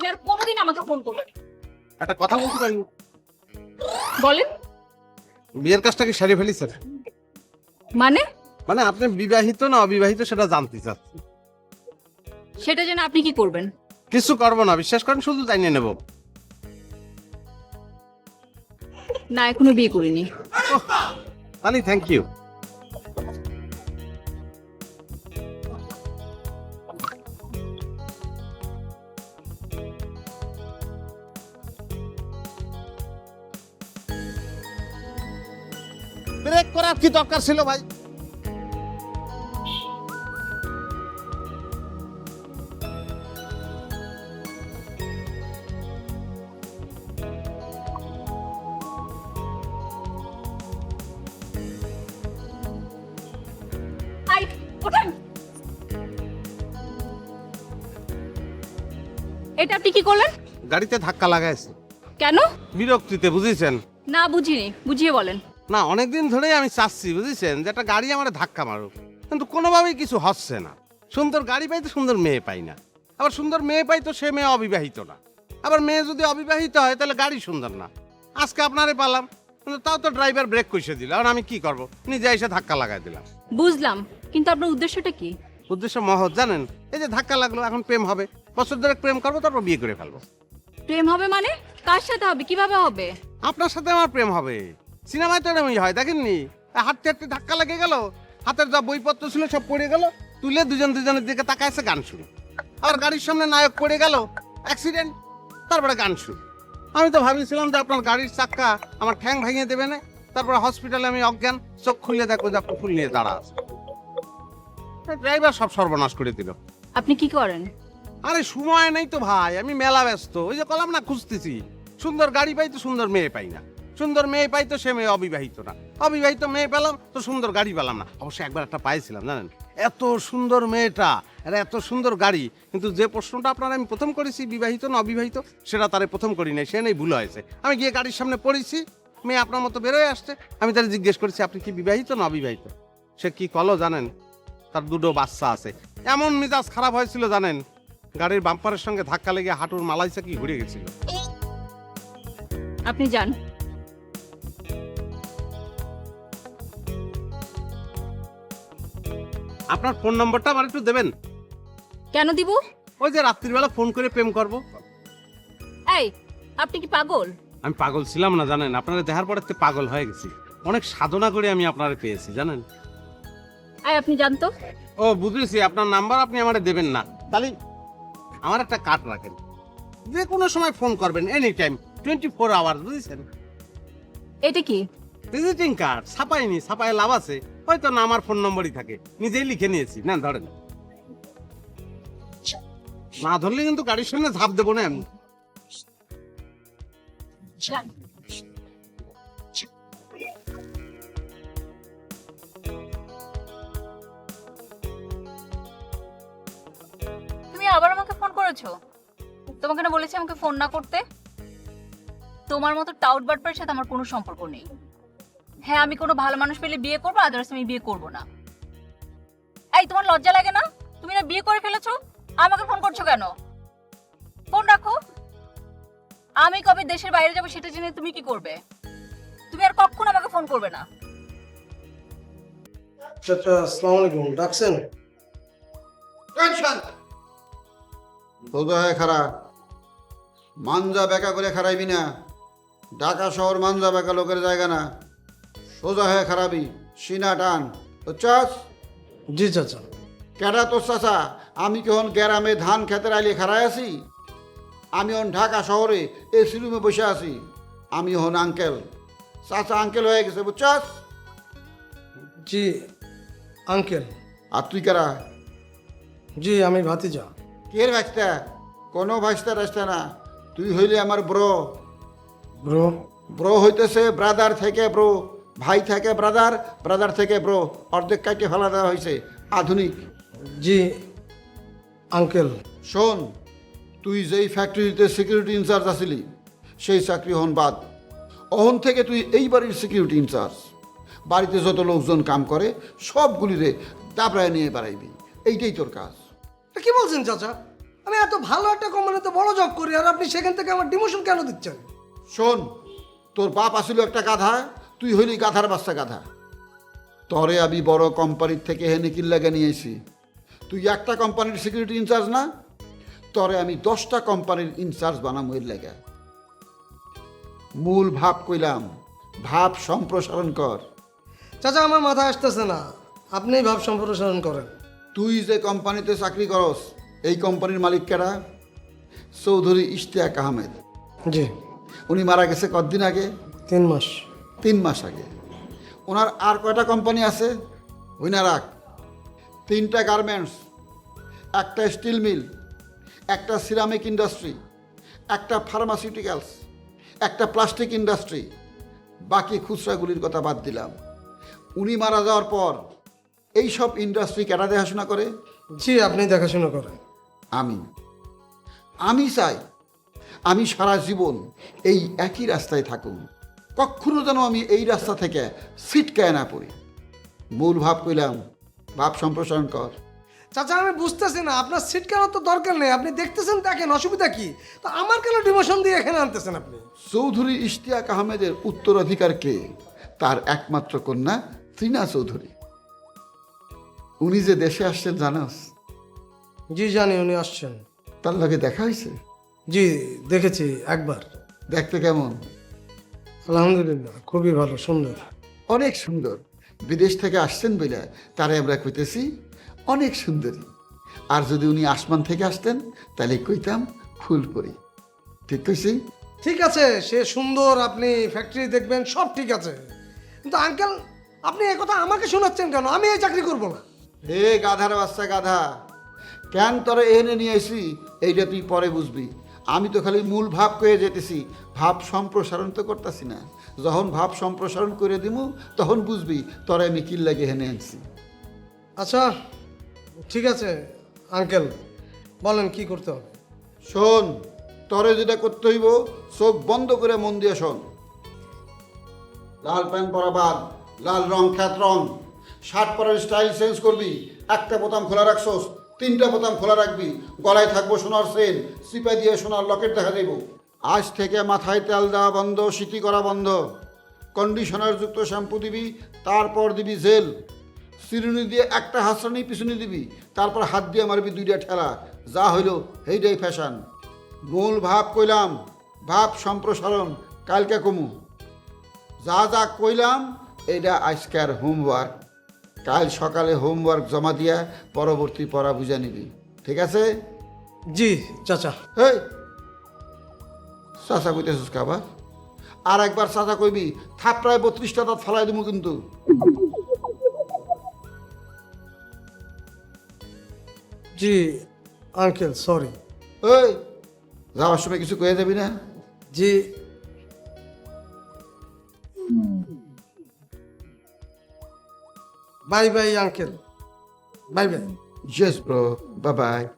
আপনি আর কোনোদিন আমাকে ফোন করবেন একটা কথা বলতে পারি? বলেন। বিয়ের কাজটা কি সেরে ফেলিছেন? মানে? মানে আপনি বিবাহিত না অবিবাহিত সেটা জানতে চাচ্ছি। সেটা জেনে আপনি কি করবেন? কিছু করব না বিশ্বাস করেন শুধু জানিয়ে নেব। না এখনও বিয়ে করিনি। তাহলে থ্যাংক ইউ ব্রেক করার কি দরকার ছিল ভাই? এটা আপনি কি করলেন? গাড়িতে ধাক্কা লাগাইছে। কেন? বিরক্তিতে বুঝেছেন? না বুঝিনি। বুঝিয়ে বলেন। না অনেকদিন ধরেই আমি চাচ্ছি বুঝেছেন যে একটা গাড়ি আমার ধাক্কা মারুক। কিন্তু কোনোভাবেই কিছু হচ্ছে না। সুন্দর গাড়ি পাই তো সুন্দর মেয়ে পাই না। আবার সুন্দর মেয়ে পাই তো সে মেয়ে অবিবাহিত না। আবার মেয়ে যদি অবিবাহিত হয় তাহলে গাড়ি সুন্দর না। আজকে আপনারে পালাম কিন্তু তাও তো ড্রাইভার ব্রেক কষে দিল। আর আমি কি করব? নিজে এসে ধাক্কা লাগাই দিলাম। বুঝলাম কিন্তু আপনার উদ্দেশ্যটা কি? উদ্দেশ্য মহৎ জানেন? এই যে ধাক্কা লাগল এখন প্রেম হবে। বছর ধরে প্রেম করব তারপর বিয়ে করে ফেলব। প্রেম হবে মানে? কার সাথে হবে? কীভাবে হবে? আপনার সাথে আমার প্রেম হবে। সিনেমায় তো এরকমই হয় দেখেননি? হাঁটতে হাঁটতে ধাক্কা লেগে গেল হাতের যা বইপত্র ছিল সব পড়ে গেল তুলে দুজন দুজনের দিকে তাকাইছে গান শুরু আর গাড়ির সামনে নায়ক পড়ে গেল অ্যাক্সিডেন্ট তারপরে গান শুরু আমি তো ভাবিছিলাম যে আপনার গাড়ির চাক্কা আমার ঠ্যাং ভেঙে দেবে না তারপরে হসপিটালে আমি অজ্ঞান চোখ খুলে দেখো যে আপনি ফুল নিয়ে দাঁড়া আছে। ড্রাইভার সব সর্বনাশ করে দিল। আপনি কি করেন? আরে সময় নেই তো ভাই আমি মেলা ব্যস্ত ওই যে কলাম না খুঁজতেছি। সুন্দর গাড়ি পাই তো সুন্দর মেয়ে পাই না। সুন্দর মেয়ে পাই তো সে মেয়ে অবিবাহিত না। অবিবাহিত মেয়ে পেলাম তো সুন্দর গাড়ি পেলাম না। অবশ্য একবার একটা পাইছিলাম, জানেন? এত সুন্দর মেয়েটা, আর এত সুন্দর গাড়ি, কিন্তু যে প্রশ্নটা আপনার আমি প্রথম করেছি, বিবাহিত না অবিবাহিত, সেটা তারে প্রথম করি নাই, সে নেই ভুল হয়েছে। আমি গিয়ে গাড়ির সামনে পড়েছি, মেয়ে আপনার মতো বেরোয় আসছে, আমি তারে জিজ্ঞেস করেছি, আপনি কি বিবাহিত না অবিবাহিত? সে কি কলো, জানেন? তার দুটো বাচ্চা আছে। এমন মিজাজ খারাপ হয়েছিল, জানেন? গাড়ির বাম্পারের সঙ্গে ধাক্কা লেগে হাঁটুর মালাইসা কি ঘুরে গেছিল। আপনি যান। আপনার ফোন নম্বরটা আমার একটু দেবেন। কেন দিব? ওই যে রাত্রিবেলা ফোন করে প্রেম করব। এই আপনি কি পাগল? আমি পাগল ছিলাম না জানেন? আপনারা দেখার পরে তো পাগল হয়ে গেছি। অনেক সাধনা করে আমি আপনারে পেয়েছি জানেন? এই আপনি জানতো? ও বুঝেছি। আপনার নাম্বার আপনি আমারে দেবেন না। তাহলে আমার একটা কার্ড রাখেন। যে কোনো সময় ফোন করবেন any time twenty four hour বুঝেছেন? এটা কি? ভিজিটিং কার্ড ছাপাইনি ছাপায় লাভ আছে। হয়তো না আমার ফোন নম্বরই থাকে। নিজেই লিখে নিয়েছি। না ধরেন। না ধরলে কিন্তু গাড়ির সামনে ঝাঁপ দেবো না আমি। তুমি আবার আমাকে ফোন করেছ? তোমাকে না বলেছি আমাকে ফোন না করতে? তোমার মতো টাউট বাটপার সাথে আমার কোনো সম্পর্ক নেই। হ্যাঁ আমি কোনো ভালো মানুষ পেলে বিয়ে করব আদার্স আমি বিয়ে করব না। এই তোমার লজ্জা লাগে না? তুমি না বিয়ে করে ফেলেছো? আমাকে ফোন করছ কেন? ফোন রাখো। আমি কবে দেশের বাইরে যাব সেটা জেনে তুমি কি করবে? তুমি আর কখনো আমাকে ফোন করবে না। চাচা আসসালামু আলাইকুম ডাকছেন? খারা মানজা বেকা করে খারাইবি না। ঢাকা শহর মানজা বেকা লোকের জায়গা না। সোজা হয়ে খারাবি সিনা টান। তো চাস? জি চাচা। কেডা তোর চাচা? আমি কেহন গ্যারামে ধান খেতের আইলে খারাই আছি? আমি হন ঢাকা শহরে এসি রুমে বসে আছি। আমি হন আঙ্কেল। চাচা আঙ্কেল হয়ে গেছে বুঝছাস? জি আঙ্কেল। আর তুই কারা জি আমি ভাতিজা। কে ভাইস্তা? কোনো ভাইস্তা রাস্তা না। তুই হইলে আমার ব্রো। ব্রো? ব্রো হইতেছে ব্রাদার থেকে ব্রো। ভাই থেকে ব্রাদার ব্রাদার থেকে ব্রো অর্ধেক কাটে ফেলা দেওয়া হয়েছে আধুনিক। জি আঙ্কেল শোন তুই যেই ফ্যাক্টরিতে সিকিউরিটি ইনচার্জ আছিলি সেই চাকরি হন বাদ। অহন থেকে তুই এই বাড়ির সিকিউরিটি ইনচার্জ বাড়িতে যত লোকজন কাম করে সবগুলিরে দাবড়ায় নিয়ে বেড়াইবি। এইটাই তোর কাজ। কি বলছেন চাচা? আমি এত ভালো একটা কোম্পানিতে বড় জব করি আর আপনি সেখান থেকে আমার ডিমোশন কেন দিচ্ছেন? শোন তোর বাপ আসিল একটা গাধা তুই হইলি গাধার বাচ্চা গাধা। তরে আমি বড় কোম্পানির থেকে হেনে কিল্লাগে নিয়েছি তুই একটা কোম্পানির সিকিউরিটি ইনচার্জ না? তরে আমি দশটা কোম্পানির ইনচার্জ বানাম এর লেগে। মূল ভাব কইলাম ভাব সম্প্রসারণ কর। চাচা আমার মাথা আসতেছে না। আপনিই ভাব সম্প্রসারণ করেন। তুই যে কোম্পানিতে চাকরি করস এই কোম্পানির মালিক কেরা চৌধুরী ইশতিয়াক আহমেদ। জি। উনি মারা গেছে কতদিন আগে? তিন মাস। তিন মাস আগে। ওনার আর কয়টা কোম্পানি আছে? না তিনটা গার্মেন্টস একটা স্টিল মিল একটা সিরামিক ইন্ডাস্ট্রি একটা ফার্মাসিউটিক্যালস একটা প্লাস্টিক ইন্ডাস্ট্রি বাকি খুচরাগুলির কথা বাদ দিলাম। উনি মারা যাওয়ার পর এই সব ইন্ডাস্ট্রি কেটা দেখাশোনা করে? জি আপনি দেখাশোনা করেন। আমি। আমি চাই আমি সারা জীবন এই একই রাস্তায় থাকুন। কখনো যেন আমি এই রাস্তা থেকে ছিটকায় না পড়ি। মূল ভাব কইলাম ভাব সম্প্রসারণ কর। চাচা আমি বুঝতেছি না আপনার সিট কেন তো দরকার নেই আপনি দেখতেছেন দেখেন অসুবিধা কি? তো আমার কেন ডিমোশন দিয়ে এখানে আনতেছেন আপনি? চৌধুরী ইশতিয়াক আহমেদের উত্তরাধিকার কে? তার একমাত্র কন্যা ত্রিনা চৌধুরী। উনি যে দেশে আসছেন জানাস? জি জানি উনি আসছেন। তার লগে দেখা হয়েছে? জি দেখেছি একবার। দেখতে কেমন? আলহামদুলিল্লাহ খুবই ভালো সুন্দর। অনেক সুন্দর। বিদেশ থেকে আসছেন বলে তারে আমরা কইতেছি অনেক সুন্দরী। আর যদি উনি আসমান থেকে আসতেন তাহলে কইতাম ফুল করি ঠিক কইছি? ঠিক আছে সে সুন্দর আপনি ফ্যাক্টরি দেখবেন সব ঠিক আছে। কিন্তু আঙ্কেল আপনি কথা আমাকে শোনাচ্ছেন কেন? আমি এই চাকরি করব না। হে গাধার বাচ্চা গাধা কেন তোরে এনে নিয়ে আসি এইটা তুই পরে বুঝবি। আমি তো খালি মূল ভাব কয়ে যেতেছি ভাব সম্প্রসারণ তো করতেছি না। যখন ভাব সম্প্রসারণ করে দিমু তখন বুঝবি তোরে আমি কিল্লাগে হেনে আনছি। আচ্ছা ঠিক আছে আঙ্কেল বলেন কি করতে হবে? শোন তরে যেটা করতে হইব চোখ বন্ধ করে মন দিয়ে শোন। লাল প্যান্ট পরা বাদ লাল রং খ্যাত রং। শার্ট পরার স্টাইল চেঞ্জ করবি একটা বোতাম খোলা রাখছোস তিনটা বোতাম খোলা রাখবি। গলায় থাকব সোনার সেন সিপা দিয়ে সোনার লকেট দেখা দেব আজ থেকে মাথায় তেল দেওয়া বন্ধ, সিটি করা বন্ধ। কন্ডিশনার যুক্ত শ্যাম্পু দিবি, তারপর দিবি জেল। চিরুনি দিয়ে একটা হাসরানি পিছনে দিবি, তারপর হাত দিয়ে মারবি দুইটা ঠেলা। যা হইল সেইটাই ফ্যাশন। মূল ভাব কইলাম, ভাব সম্প্রসারণ, কালকে কমু। যা যা কইলাম এটা আজকের হোমওয়ার্ক। কাল সকালে হোমওয়ার্ক জমা দিয়া পরবর্তী পড়া বুঝা নিবি। ঠিক আছে? জি চাচা। হেই! চাচা কইতেছিস কাবার আর একবার চাচা কইবি থাপড়ায় বত্রিশটা দাঁত ফালাই দিব কিন্তু। জি আঙ্কেল সরি ওই যাওয়ার সময় কিছু কয়ে যাবি না? জি Bye bye uncle bye bye Yes, bro. Bye bye.